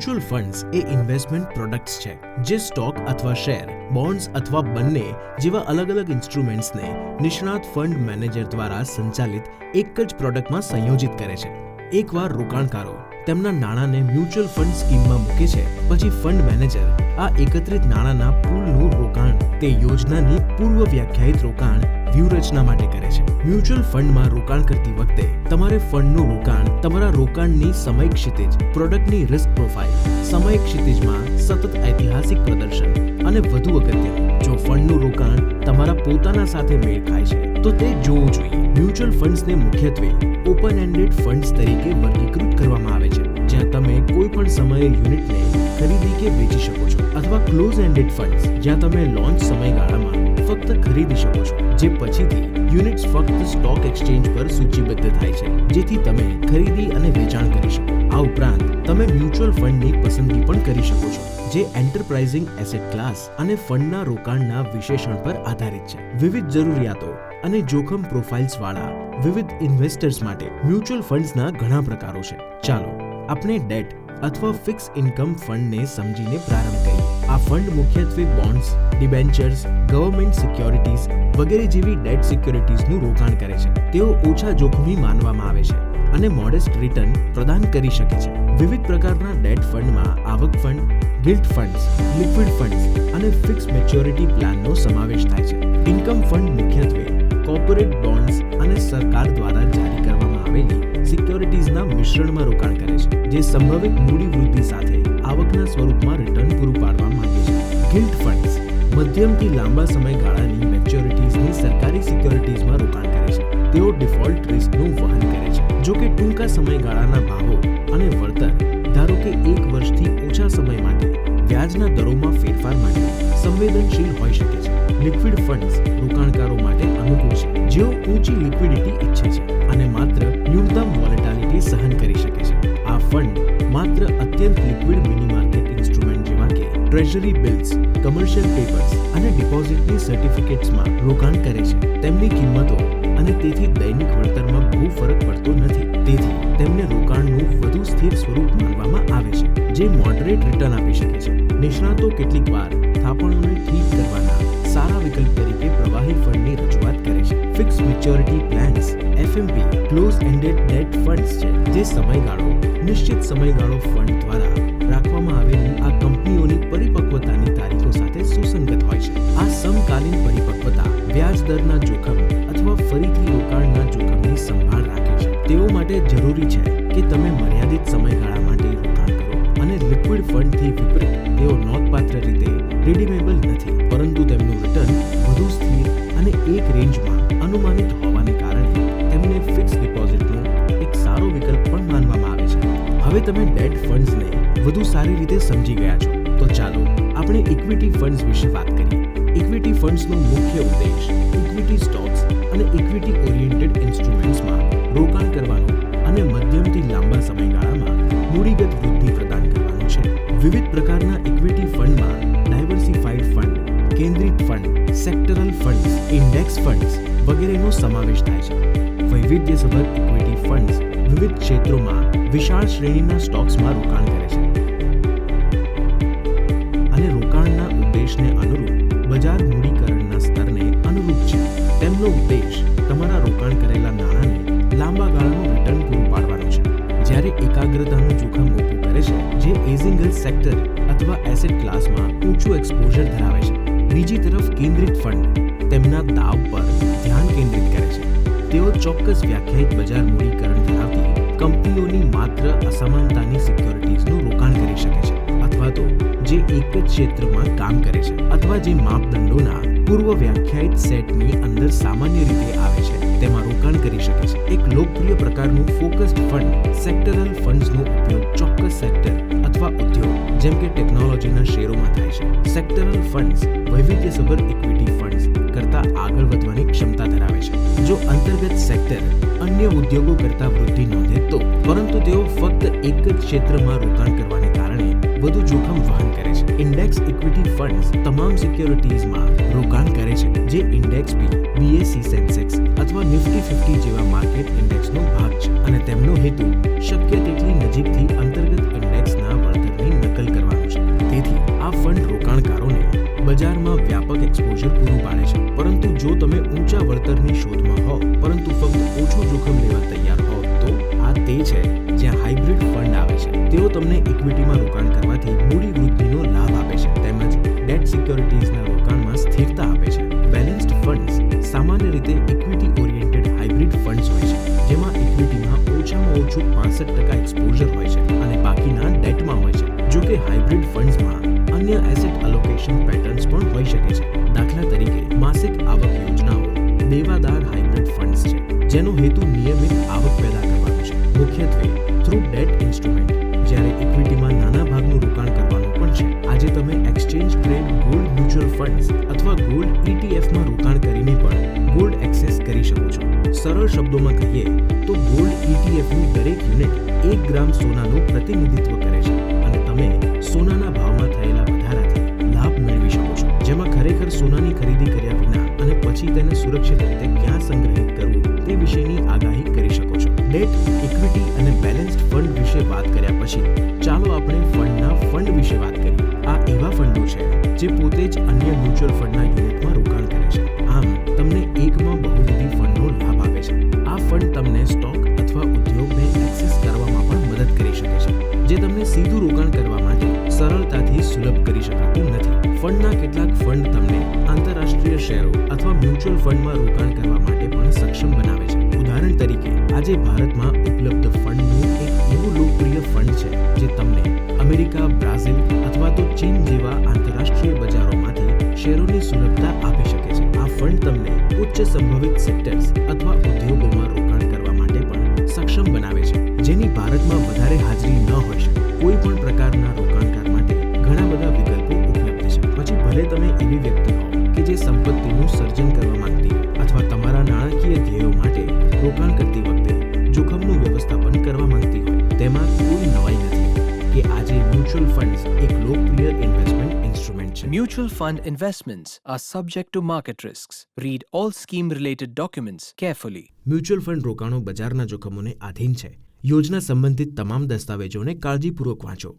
Mutual funds એ investment products છે, જે સ્ટોક અથવા શેર, બોન્ડ્સ અથવા બંને જેવા અલગ અલગ ઇન્સ્ટ્રુમેન્ટ્સને નિષ્ણાત ફંડ મેનેજર દ્વારા સંચાલિત એક જ પ્રોડક્ટમાં સંયોજિત કરે છે. એકવાર રોકાણકારો તેમના નાણાંને મ્યુચ્યુઅલ ફંડ સ્કીમમાં મૂકે છે, પછી ફંડ મેનેજર આ એકત્રિત નાણાંના પૂલનું રોકાણ તે યોજનાની પૂર્વ વ્યાખ્યાયિત રોકાણ વ્યૂહરચના માટે કરે છે. મ્યુચ્યુઅલ ફંડમાં રોકાણ કરતી વખતે તમારે ફંડનું રોકાણ તમારા રોકાણની સમય ક્ષિતિજ, પ્રોડક્ટની રિસ્ક પ્રોફાઇલ સમય ક્ષિતિજમાં સતત ઐતિહાસિક પ્રદર્શન અને વધુ અગત્યનું જો ફંડનું રોકાણ તમારા પોતાના સાથે મેળ ખાય છે, તો તે જોવું જોઈએ. મ્યુચ્યુઅલ ફંડ્સને મુખ્યત્વે ઓપન એન્ડેડ ફંડ્સ તરીકે વર્ગીકૃત કરવામાં આવે છે, જ્યાં તમે કોઈ પણ સમયે યુનિટને ખરીદી કે વેચી શકો છો, અથવા ક્લોઝ એન્ડેડ ફંડ્સ, જ્યાં તમે લોન્ચ સમયગાળામાં ફક્ત ખરીદી શકો છો, જે પછીથી યુનિટ્સ ફક્ત સ્ટોક એક્સચેન્જ પર સૂચિબદ્ધ થાય છે, જેથી તમે ખરીદી અને વેચાણ કરી શકો. આ ઉપરાંત, તમે મ્યુચ્યુઅલ ફંડની પસંદગી પણ કરી શકો છો, જે એન્ટરપ્રાઇઝિંગ એસેટ ક્લાસ અને ફંડના રોકાણના વિશેષણ પર આધારિત છે. વિવિધ જરૂરિયાતો અને જોખમ પ્રોફાઇલ્સ વાળા વિવિધ ઇન્વેસ્ટર્સ માટે મ્યુચ્યુઅલ ફંડ્સના ઘણા પ્રકારો છે. ચાલો, આપણે ડેટ અથવા ફિક્સ ઇન્કમ ફંડને સમજીને પ્રારંભ કરીએ. આ ફંડ મુખ્યત્વે બોન્ડ્સ ડિબેન્ચર્સ ગવર્મેન્ટ સિક્યોરિટીઝ વગેરે જેવી ડેટ સિક્યોરિટીઝનું રોકાણ કરે છે. તેઓ ઓછા જોખમી માનવામાં આવે છે અને મોડેસ્ટ રિટર્ન પ્રદાન કરી શકે છે. વિવિધ પ્રકારના ડેટ ફંડમાં આવક fund gilt funds liquid funds અને ફિક્સ મેચ્યોરિટી પ્લાનનો સમાવેશ થાય છે. ઇન્કમ ફંડ મુખ્યત્વે કોર્પોરેટ બોન્ડ્સ અને સરકાર દ્વારા જારી કરવામાં આવેલી સિક્યોરિટીઝના મિશ્રણમાં રોકાણ કરે છે, જે સંભવિત મૂડી સાથે આવકના સ્વરૂપમાં રિટર્ન પૂરું પાડવા માંગે છે. ગિલ્ટ ફંડ્સ મધ્યમથી લાંબા સમયગાળાની મેચ્યોરિટીઝની સરકારી સિક્યોરિટીઝમાં રોકાણ કરે છે. તેઓ ડિફોલ્ટ રિસ્કનું વહન કરે છે. જો કે ટૂંકા સમયગાળાના ભાવો અને વળતર, ધારો કે એક વર્ષથી ઓછા સમય માટે, વ્યાજના દરોમાં ફેરફાર માટે સંવેદનશીલ હોઈ શકે છે. લિક્વિડ ફંડ્સ રોકાણકારો માટે અનુકૂળ છે. જેઓ ઊંચી લિક્વિડિટી ઈચ્છે છે અને માત્ર ન્યૂનતમ વોલેટાલિટી સહન કરી શકે છે. આ ફંડ માત્ર અત્યંત લિક્વિડ મિની માર્કેટ ઇન્સ્ટ્રુમેન્ટ જેવા કે ટ્રેઝરી બિલ્સ કમર્શિયલ પેપર્સ અને ડિપોઝિટની સર્ટિફિકેટ્સમાં રોકાણ કરે છે. તેમની કિંમતો અને તેથી દૈનિક વળતરમાં બહુ ફરક પડતો નથી. તેથી તેમને રોકાણનું વધુ સ્થિર સ્વરૂપ માનવામાં આવે છે, જે મોડરેટ રિટર્ન આપી શકે છે. નિષ્ણાતો કેટલીક વાર થાપણોને ઠીક કરવાના સારા વિકલ્પ તરીકે પ્રવાહી ફંડની રજૂઆત કરે છે. Fix maturity plans FMP close ended debt funds છે જે સમયગાળો નિશ્ચિત સમયગાળો ફંડ રીતે સમજી ગયા છો. તો ચાલો આપણે ઇક્વિટી ફંડ્સ વિશે વાત કરીએ. ઇક્વિટી ફંડ્સનો મુખ્ય ઉદ્દેશ ઇક્વિટી સ્ટોક્સ અને ઇક્વિટી ઓરિએન્ટેડ ઇન્સ્ટ્રુમેન્ટ્સમાં રોકાણ કરવાનો અને મધ્યમથી લાંબા સમયગાળામાં મૂડીગત વૃદ્ધિ પ્રદાન કરવાનો છે. વિવિધ પ્રકારના ઇક્વિટી ફંડમાં ડાયવર્સિફાઈડ ફંડ કેન્દ્રિત fund sectoral fund index funds વગેરેનો સમાવેશ થાય છે. વૈવિધ્યસભર ઇક્વિટી ફંડ્સ વિવિધ ક્ષેત્રોમાં વિશાળ શ્રેણીના સ્ટોક્સમાં રોકાણ એકાગ્રતાનું જોખમ ઊભું કરે છે, જે એઝિંગલ સેક્ટર અથવા એસેટ ક્લાસમાં ઊંચું એક્સપોઝર ધરાવે છે. બીજી તરફ કેન્દ્રિત ફંડ તેમના દાવ પર ધ્યાન કેન્દ્રિત કરે છે. તેઓ ચોક્કસ વ્યાખ્યાયિત બજાર મૂડીકરણ ધરાવતી કંપનીઓની માત્ર અસમાનતાની સિક્યોરિટીઝનું રોકાણ કરી શકે છે, અથવા તો જે એક જ ક્ષેત્રમાં કામ કરે છે, અથવા જે માપદંડોના પૂર્વ વ્યાખ્યાયિત સેટની અંદર સામાન્ય રીતે આવે છે. તેમાં રોકાણ કરી શકે છે. એક લોકપ્રિય પ્રકારનું ફોકસ્ડ ફંડ સેક્ટરલ ફંડ્સનો જેમ કે ટેકનોલોજીના શેરોમાં થાય છે. સેક્ટરલ ફંડ્સ વૈવિધ્યસભર ઇક્વિટી ફંડ્સ કરતાં આગળ વધવાની ક્ષમતા ધરાવે છે. જો અંતર્ગત સેક્ટર અન્ય ઉદ્યોગો કરતાં વૃદ્ધિ નોંધે તો, પરંતુ તેઓ ફક્ત એક જ ક્ષેત્રમાં રોકાણ કરવાને કારણે વધુ જોખમ વહન કરે છે. ઇન્ડેક્સ ઇક્વિટી ફંડ્સ તમામ સિક્યોરિટીઝમાં રોકાણ કરે છે, જે ઇન્ડેક્સ બી બીએસસી સેન્સેક્સ અથવા નિફ્ટી ફિફ્ટી જેવા માર્કેટ ઇન્ડેક્સનો ભાગ છે. અને તેમનો હેતુ શક્ય તેટલી નજીકથી બજારમાં વ્યાપક એક્સપોઝર પૂરું પાડે છે. પરંતુ જો તમે ઊંચા વળતરની શોધમાં હો પરંતુ ફક્ત ઓછું જોખમ લેવા તૈયાર હો તો આ તે છે જ્યાં હાઇબ્રિડ ફંડ આવે છે. તેઓ તમને ઇક્વિટીમાં રોકાણ કરવાથી મૂડી વૃદ્ધિનો લાભ આપે છે, તેમજ ડેટ સિક્યોરિટીઝના રોકાણમાં સ્થિરતા આપે છે. બેલેન્સ્ડ ફંડ્સ સામાન્ય રીતે ઇક્વિટી ઓરિએન્ટેડ હાઇબ્રિડ ફંડ્સ હોય છે, જેમાં ઇક્વિટીમાં ઓછામાં ઓછું પાસઠ ટકા એક્સપોઝર હોય છે અને બાકીના ડેટમાં હોય છે. જો કે હાઇબ્રિડ ફંડ્સમાં અન્ય એસેટ પેટર્ન્સ પણ હોઈ શકે છે. દાખલા તરીકે, માસિક આવક યોજનાઓ દેવાદાર હાઇબ્રિડ ફંડ્સ છે, જેનો હેતુ નિયમિત આવક પેદા કરવાનો છે. મુખ્યત્વે થ્રુ ડેટ ઇન્સ્ટ્રુમેન્ટ જ્યારે ઇક્વિટીમાં નાના ભાગનું રોકાણ કરવાનું પણ છે. આજે તમે exchange trade gold mutual funds અથવા ગોલ્ડ ઇટીએફમાં રોકાણ કરીને પણ ગોલ્ડ એક્સેસ કરી શકો છો. સરળ શબ્દોમાં કહીએ, તો ગોલ્ડ ઇટીએફનું દરેક યુનિટ એક ગ્રામ સોનાનું પ્રતિનિધિત્વ કરે છે. અને તમે સોનાના ભાવમાં સોનાની ખરીદી કર્યા વિના અને પછી તેને સુરક્ષિત રીતે ક્યાં સંગ્રહિત કરવું તે વિશેની આગાહી કરી શકો છો. ડેટ ઇક્વિટી અને બેલેન્સ્ડ ફંડ વિશે વાત કર્યા પછી, ચાલો આપણે ફંડના ફંડ વિશે વાત કરીએ. આ એવા ફંડો છે જે પોતે જ અન્ય મ્યુચ્યુઅલ ફંડના યુનિટમાં રોકાણ કરે છે. આમ, તમને એકમાં બહુવિધ ફંડનો લાભ આપે છે. આ ફંડ તમને સ્ટોક અથવા ઉદ્યોગને એક્સેસ કરવામાં પણ મદદ કરી શકે છે, જે તમને સીધું રોકાણ કરવા માટે સરળતાથી સુલભ કરી શકાતું નથી. ફંડના કેટલાક ફંડ તમને શેરો અથવા મ્યુચ્યુઅલ ફંડમાં રોકાણ કરવા માટે પણ સક્ષમ બનાવે છે. ઉદાહરણ તરીકે, આજે ભારતમાં ઉપલબ્ધ ફંડનું એક એવું લોકપ્રિય ફંડ છે જે તમને અમેરિકા, બ્રાઝિલ અથવા તો ચીન જેવા આંતરરાષ્ટ્રીય બજારોમાંથી શેરોની સુલભતા આપી શકે છે. આ ફંડ તમને ઉચ્ચ સંભવિત સેક્ટર્સ અથવા ઉદ્યોગોમાં રોકાણ કરવા માટે પણ સક્ષમ બનાવે છે. જેની ભારતમાં વધારે હાજરી ન હોય શકે. કોઈ પણ પ્રકારના રોકાણકાર માટે ઘણા બધા વિકલ્પો ઉપલબ્ધ છે. પછી ભલે તમે એવી વ્યક્તિ હો કે જે સંપત્તિનું સર્જન કરવા માંગતી અથવા તમારા નાણાકીય ધ્યેયો માટે રોકાણ કરતી વખતે જોખમનું વ્યવસ્થાપન કરવા માંગતી હોય તેમાં કોઈ નવાઈ નથી કે આજે મ્યુચ્યુઅલ ફંડ્સ એક લોકપ્રિય ઇન્વેસ્ટમેન્ટ ઇન્સ્ટ્રુમેન્ટ છે. Mutual fund investments are subject to market risk read all scheme related documents carefully mutual fund રોકાણો બજારના જોખમોને આધીન છે. યોજના સંબંધિત તમામ દસ્તાવેજોને કાળજીપૂર્વક વાંચો.